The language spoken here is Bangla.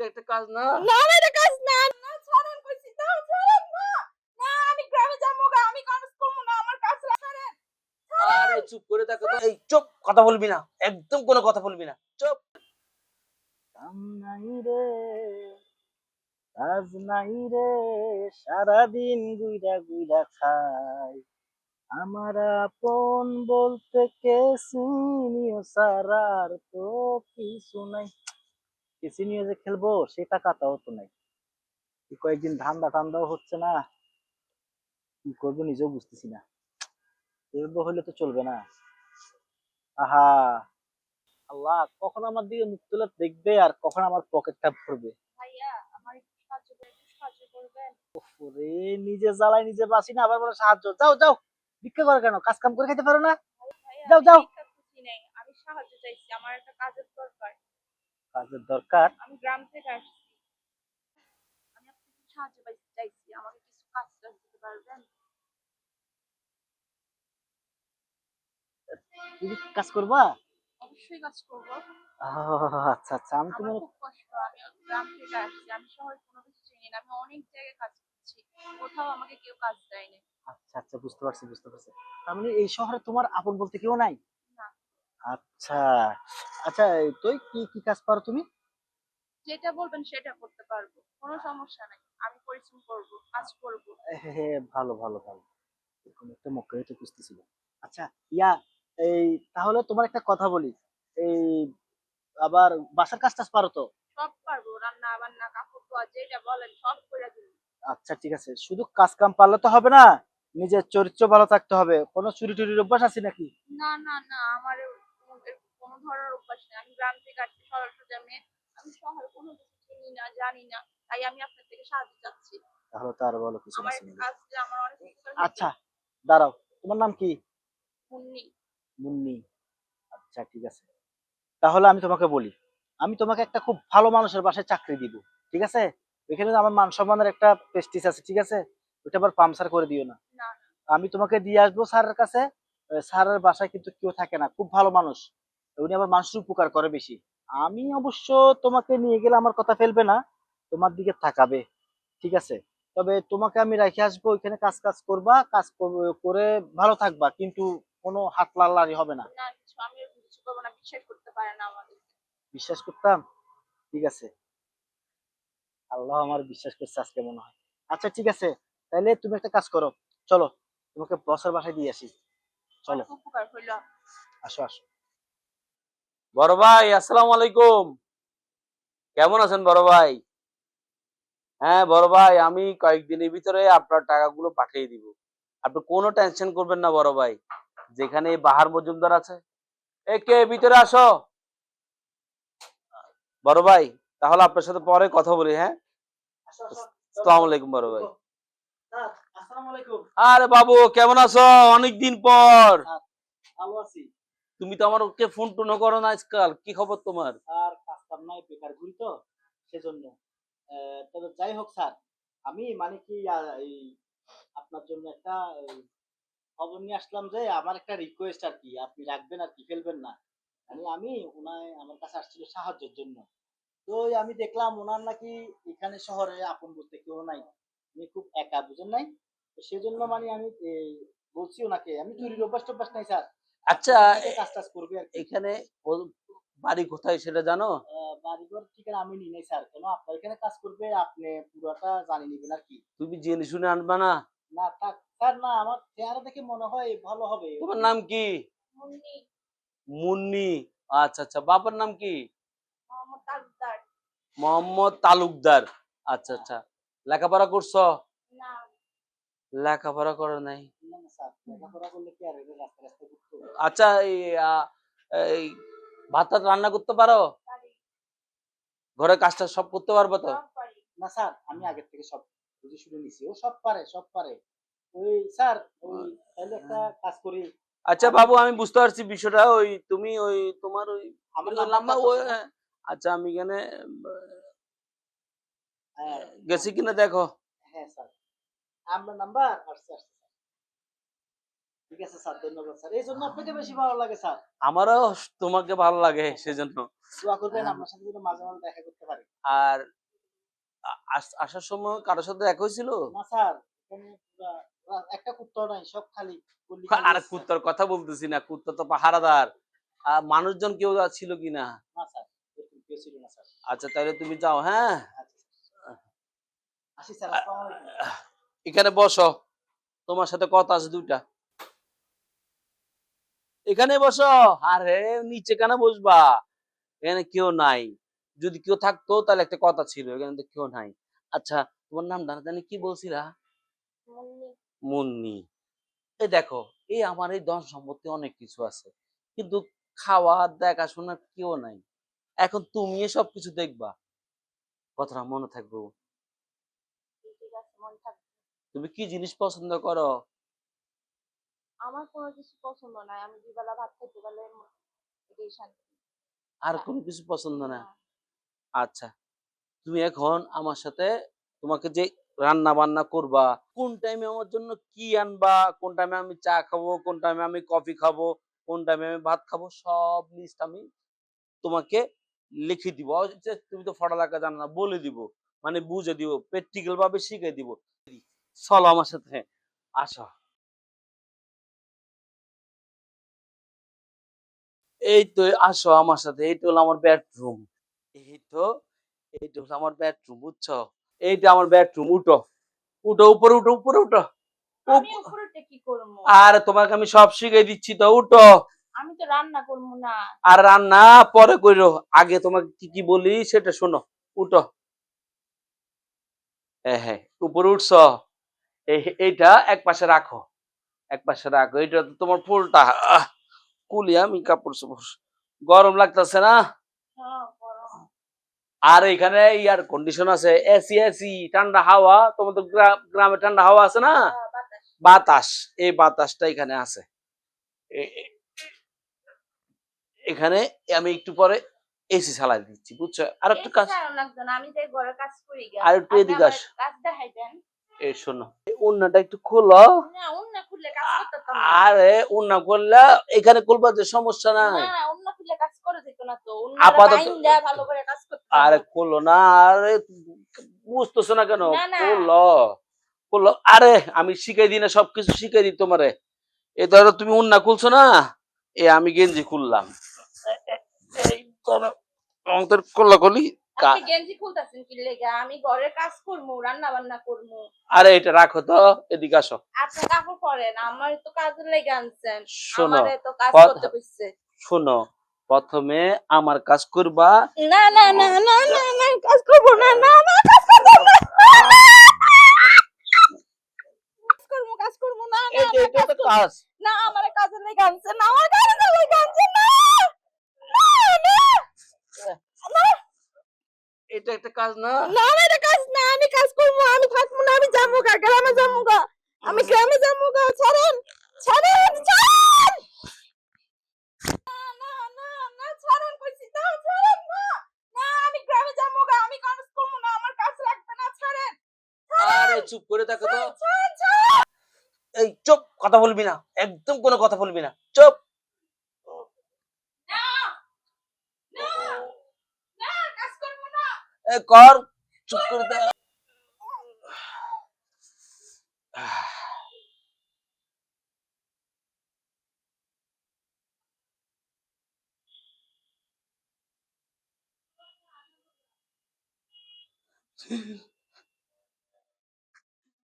এটা একটা কাজ না। না না এটা কাজ না। না ছাড়েন কইছি। না ছাড়েন না। না আমি গ্রামে যাব গা আমি কাজ করব না আমার কাজ ছাড়েন। আরে চুপ করে থাকো তো। এই চুপ কথা বলবি না। একদম কোনো কথা বলবি না। চুপ। কাম নাই রে কাজ নাই রে সারাদিন গুইরা গুইরা খাই। আমার আপন বলতে কে সিনিও সারার তো কিছু নাই। কেসি নিয়ে যে খেলব সে টাকাটাও তো নাই। কয়েকদিন ধান্দা টান্দাও হচ্ছে না। কি করব নিজেও বুঝতেছি না। এভাবে হলে তো চলবে না। আহা! আল্লাহ কখন আমার দিকে মুখ তুলে দেখবে আর কখন আমার পকেটটা ভরবে? ওরে নিজে জ্বালাই নিজে বাসি না আবার বলে সাহায্য। যাও যাও ভিক্ষা করে কেন? কাজ কাম করে খেতে পারো না? যাও, যাও। আমি সাহায্য চাইছি আমার একটা কাজের দরকার। কাজের দরকার। আমি গ্রাম থেকে আসছি। আমি আপনার কাছে সাহায্য পাইতে চাইছি। আমাকে কিছু কাজ টাজ দিতে পারবেন তুমি কাজ করবা? অবশ্যই কাজ করব। আহ, আচ্ছা আচ্ছা। আমি তো খুব কষ্ট। আমি গ্রাম থেকে আসছি। আমি শহরে কোনো কিছু চিনি না। আমি অনেক জায়গায় কাজ করছি। কোথাও আমাকে কেউ কাজ দেয়নি। আচ্ছা আচ্ছা। বুঝতে পারছি বুঝতে পারছি। তার মানে এই শহরে তোমার আপন বলতে কেউ নাই। আচ্ছা। আচ্ছা তুই কি কি কাজ পারো তুমি? যেটা বলবেন সেটা করতে পারব কোনো সমস্যা নাই আমি পরিশ্রম করব কাজ করব। হ্যাঁ ভালো ভালো ভালো। এরকম একটা মক্কাই তো খুঁজতেছিল আচ্ছা ইয়া এই তাহলে তোমার একটা কথা বলি। এই আবার বাসার কাজ টাজ পারো তো? সব পারব রান্না বান্না কাপড় ধোয়া যেটা বলেন সব করে দিব। আচ্ছা ঠিক আছে। শুধু কাজ কাম পারলে তো হবে না নিজের চরিত্র ভালো থাকতে হবে। কোনো চুরি টুরির অভ্যাস আছে নাকি? না না না আমার ধরনের অভ্যাস নেই। আমি গ্রাম থেকে আসছি সরল সোজা মেয়ে আমি শহরে কোনো কিছু চিনি না জানি না তাই আমি আপনার থেকে সাহায্য চাচ্ছি। তাহলে তো আর বলো কিছু আমার দিয়ে আমার অনেক। আচ্ছা দাঁড়াও তোমার নাম কি? মুন্নি। মুন্নি। আচ্ছা ঠিক আছে। তাহলে আমি তোমাকে বলি আমি তোমাকে একটা খুব ভালো মানুষের বাসায় চাকরি দিব ঠিক আছে? এখানে আমার মান সম্মানের একটা প্রেস্টিজ আছে ঠিক আছে? ওটা আবার পামসার করে দিও না। না আমি তোমাকে দিয়ে আসব স্যারের কাছে স্যারের বাসায় কিন্তু কেউ থাকে না খুব ভালো মানুষ। উনি আবার মানুষের উপকার করে বেশি। আমি অবশ্য তোমাকে নিয়ে গেলে আমার কথা ফেলবে না তোমার দিকে তাকাবে ঠিক আছে? তবে তোমাকে আমি রেখে আসব ওইখানে কাজ কাজ করবা কাজ করে ভালো থাকবা কিন্তু কোনো হাত লাল্লারি হবে না। বিশ্বাস করতাম? ঠিক আছে। আল্লাহ আমার বিশ্বাস করছে আজকে মনে হয়। আচ্ছা ঠিক আছে। তাহলে তুমি একটা কাজ করো। চলো তোমাকে বসের বাসায় দিয়ে আসি। চলো। আসো আসো। বড় ভাই আসসালামু আলাইকুম। কেমন আছেন বড় ভাই? হ্যাঁ বড় ভাই আমি কয়েকদিনের ভিতরে আপনার টাকাগুলো পাঠিয়ে দিব। আপনি কোনো টেনশন করবেন না বড় ভাই। যেখানে বাহার মজুমদার আছে। এ কে ভিতরে আসো। বড় ভাই তাহলে আপনার সাথে পরে কথা বলি হ্যাঁ? আসো, আসো। আসসালামু আলাইকুম বড় ভাই। আরে বাবু কেমন আছো? অনেকদিন পর। ভালো আছি। তুমি তো আমার ওকে ফোন টোনও করো না আজকাল। কি খবর তোমার? আর কাজ কাম নাই, বেকার ঘুরি তো, সেজন্য। তবে যাই হোক স্যার, আমি মানে কি এই আপনার জন্য একটা খবর নিয়ে আসলাম যে, আমার একটা রিকোয়েস্ট আর কি, আপনি রাখবেন আর কি, ফেলবেন না। মানে আমি ওনায় আমার কাছে আসছিল সাহায্যের জন্য। তো আমি দেখলাম ওনার নাকি এখানে শহরে আপন বলতে কেউ নাই। উনি খুব একা, বুঝেন নাই? সেজন্য মানে আমি বলছি ওনাকে আমি চুরির অভ্যাস টভ্যাস নাই স্যার। আচ্ছা এখানে বাড়ি কোথায় সেটা জানো? আহ, বাড়িঘর ঠিকানা আমি নিই নাই স্যার। কেন? আপনার এখানে কাজ করবে আপনি পুরোটা জানি নিবেন আর কি। তুমি জেনে শুনে আনবা না? না থাক। স্যার না আমার চেহারা দেখে মনে হয় ভালো হবে। তোমার নাম কি? মুন্নি। মুন্নি। আচ্ছা আচ্ছা। বাবার নাম কি? মোহাম্মদ তালুকদার। আচ্ছা আচ্ছা। লেখাপড়া করছ? লেখাপড়া করো নাই। না, না, লেখাপড়া করলে কি আর রাস্তা রাস্তা ঘুরতে হবে? আচ্ছা এই ভাত টাত রান্না করতে পারো? পারি ঘরে কাজটা সব করতে পারব তো? না স্যার আমি আগের থেকে সব বুঝে শুনে নিছি। ও সব পারে সব পারে। ওই স্যার ওই তাহলে একটা কাজ করি। আচ্ছা বাবু আমি বুঝতে পারছি বিষয়টা। ওই তুমি ওই তোমার ওই আমার নাম্বারটা ওই আচ্ছা আমি এখানে হ্যাঁ গেছি কিনা দেখো। হ্যাঁ স্যার। আপনার নাম্বার আসছে আসছে ঠিক আছে স্যার ধন্যবাদ স্যার। এই জন্য আপনাকে বেশি ভালো লাগে স্যার। আমারও তোমাকে ভালো লাগে সেজন্য। দোয়া করবেন আপনার সাথে যেন মাঝে মাঝে দেখা করতে পারি। আর আসার সময় কারোর সাথে দেখা হয়েছিল? না স্যার এখানে পুরা রা- একটা কুত্তা নাই সব খালি। আর খালি আছে, স্যার। কুত্তার কথা বলতেছি না কুত্তা তো পাহারাদার। মানুষজন কেউ ছিল কিনা না? স্যার আচ্ছা তাহলে তুমি যাও হ্যাঁ? আচ্ছা, এখানে বসো। তোমার সাথে কথা আছে দুইটা। এখানে বসো। আরে নিচে কেন বসবা? এখানে কেউ নাই। যদি কেউ থাকতো তাহলে একটা কথা ছিল এখানে তো কেউ নাই। আচ্ছা তোমার নাম না জানি কি বলছিলা? মুন্নি। এই দেখো এই আমার এই ধন সম্পত্তি অনেক কিছু আছে কিন্তু খাওয়া দেখাশোনা কেউ নাই। এখন তুমি সব কিছু দেখবা। কথাটা মন থাকবে। তুমি কি জিনিস পছন্দ করো? আমার কোনো কিছু পছন্দ নাই। আমি দুবেলা ভাত খেতে পারলে এটাই শান্তি। আর না। কোনো কিছু পছন্দ না? না। আচ্ছা তুমি এখন আমার সাথে তোমাকে যে রান্না বান্না করবা কোন টাইমে আমার জন্য কি আনবা কোন টাইমে আমি চা খাব কোন টাইমে আমি কফি খাব কোন টাইমে আমি ভাত খাব সব লিস্ট আমি তোমাকে লিখে দিব। তুমি তো পড়ালেখা জানো না বলে দিব মানে বুঝে দিব প্র্যাকটিক্যাল ভাবে শিখে দিব। চলো আমার সাথে আসো। এই তো আসো আমার সাথে এই তো হলো আমার বেডরুম এই তো এইটা হলো আমার বেডরুম বুঝছ? এইটা আমার বেডরুম উঠো। উঠো উপরে উঠো উপরে উঠো। আর তোমাকে আমি সব শিখে দিচ্ছি তো উঠো। আমি তো রান্না করব না। আর রান্না পরে কইরো আগে তোমাকে কি কি বলি সেটা শোনো। উঠো। হ্যাঁ হ্যাঁ উপরে উঠছ। এই- এইটা এক পাশে রাখো। এক পাশে রাখো। এইটা তো তোমার ফুলটা। কুলি আমি কাপড় চোপড় গরম লাগতেছে না? হ্যাঁ, আর এখানে এয়ার কন্ডিশন আছে এসি এসি ঠান্ডা হাওয়া তোমাদের গ্রামে ঠান্ডা হাওয়া আছে না? হ্যাঁ, বাতাস। এই বাতাসটা এখানে আছে। এখানে আমি একটু পরে এসি চালাই দিচ্ছি বুঝছ? আর একটু কাজ। আর একটু এদিকে আস। এই শোনো উন্নাটা একটু খোলো। আরে উন্না করলে এখানে করবা যে সমস্যা নাই। আপাতত- আরে। খোলো না আরে বুঝতেছো না কেন। খোলো খোলো আরে আমি শিখাই দিই না সবকিছু শিখাই দিই তোমারে। এ ধরো তুমি উন্না খুলছো না এ আমি গেঞ্জি খুললাম। এই ধরো। কোল্লা কলি আপনি গেঞ্জি খুলতেছেন কি লেগা? আমি ঘরে কাজ করব, রান্না বান্না করব। আরে এটা রাখো তো এদিকে আসো আপনি কাপড় পরেন, আমার তো কাজের লেগে আনছেন। আমারে তো কাজ করতে কইছে। শোনো প্রথমে আমার কাজ করবা না না না না না না কাজ করব না না না কাজ করব না। কাজ করব কাজ করব না না এটা তো কাজ না আমার কাজের লেগে আনছে না আমার কাজের লেগে আনছে না না না না এটা একটা কাজ না? না না এটা কাজ না আমি কাজ করব আমি থাকব না আমি যাব গা গ্রামে যাব গা। আমি গ্রামে যাব গা ছাড়েন ছাড়েন ছাড়েন! না না না না ছাড়েন কইছি না ছাড়েন না। না আমি গ্রামে যাব গা আমি কাজ করব না আমার কাজ লাগবে না ছাড়েন আরে চুপ করে থাকো তো। এই চুপ কথা বলবি না একদম কোনো কথা বলবি না চুপ না না না কাজ করব না এ কর চুপ করে থাক